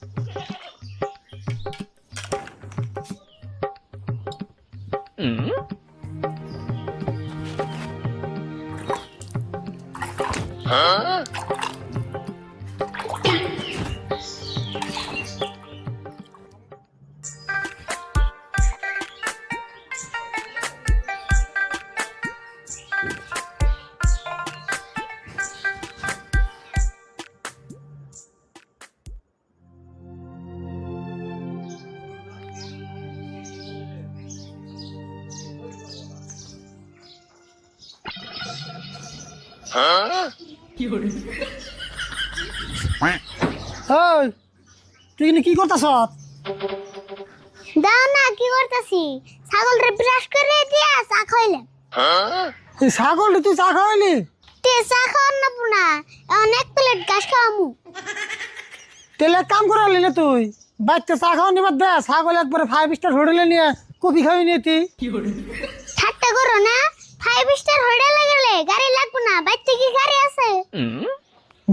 ওই তুই কি করতেছ দাও না কি করতেছি? ছাগল রে ব্রাশ করে দিয়া চা খাইলে ছাগল তুই চা তে চা খাওয়ার না পুনা অনেক প্লেট ঘাস খাওয়ামু। তেলে এক কাম করালি না তুই বাচ্চা চা খাওয়া নিবার দে ছাগল একবারে ফাইভ স্টার হোটেলে নিয়ে কপি খাওয়াই নিয়ে তুই। ঠাট্টা করো না ফাইভ স্টার হোটেলে গেলে গাড়ি লাগবে না বাইতে কি গাড়ি আছে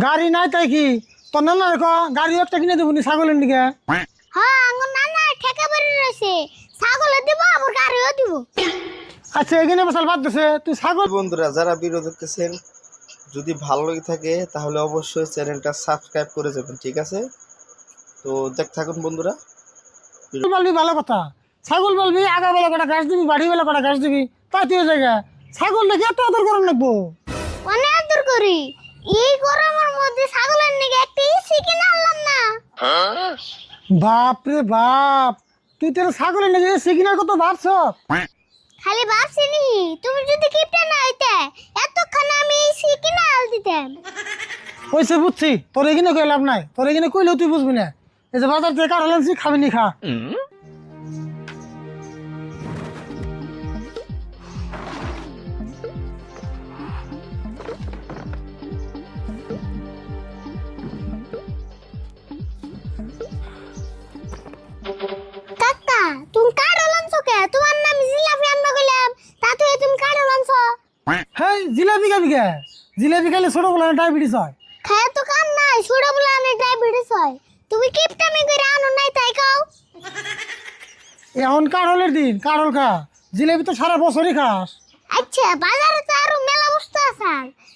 গাড়ি নাই তাই কি? তোর নানা রেখো গাড়ি একটা কিনে দেবো নি ছাগলের দিকে হ্যাঁ আঙ্গুর নানা ঠেকা বেরিয়ে রয়েছে। ছাগলে দিব আবার গাড়িও দিব। আচ্ছা এখানে বসাল বাদ দিছে তুই ছাগল বন্ধুরা যারা ভিডিও দেখতেছেন যদি ভালো লেগে থাকে তাহলে অবশ্যই চ্যানেলটা সাবস্ক্রাইব করে যাবেন ঠিক আছে? তো দেখ থাকুন বন্ধুরা। বলবি ভালো কথা। ছাগল বলবি আগা বেলা কটা ঘাস দিবি বাড়ি বেলা কটা ঘাস দিবি তাই তুই জায়গা ছাগল নাকি এত আদর করার লাগবো? অনেক আদর করি। এই গরমের মধ্যে ছাগলের নিকে একটা ইসি কিনে আনলাম না। বাপ রে বাপ তুই তোর ছাগলের নাকি সিগনাল কত ভাবছ খালি ভাবছি নি তুমি যদি কিপটা না হইতে এতক্ষণ আমি ইসি কিনে আল দিতাম। ওইসে বুঝছি তোর এখানে কই লাভ নাই? তোর এখানে কইলেও তুই বুঝবি না। এই যে বাজার থেকে কারও লানছি খাবি নি খা। জিলাপি খাবি কে? জিলাপি খাইলে ছোট বলে ডায়াবেটিস হয়। খায় তো কাম নাই ছোট বলে আনে ডায়াবেটিস হয়। তুমি কি কিপটামি করে আনো নাই তাই খাও। এখন কারলের দিন কারল খা। জিলাপি তো সারা বছরই খাস। আচ্ছা বাজারে তো আরও মেলা বস্তু আছে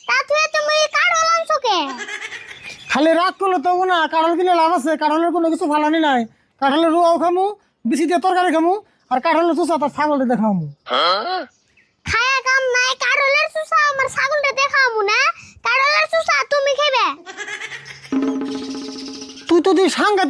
তা তুই তুমি কাড়ো লাঞ্ছো কে? খালি রাগ করলে তো না কাঁঠাল কিনে লাভ আছে। কাঁঠালের কোনো কিছু ফালানি নাই। কাঁঠালের রুয়াও খামু বিচি দিয়ে তরকারি খামু আর কাঁঠালের চুষা তার দেখামু। খায়া কাম নাই সুসা আমার ছাগলটা দেখামু না। কাড়লের সুসা তুমি খাবে। তুই তো তুই সাংঘাতিক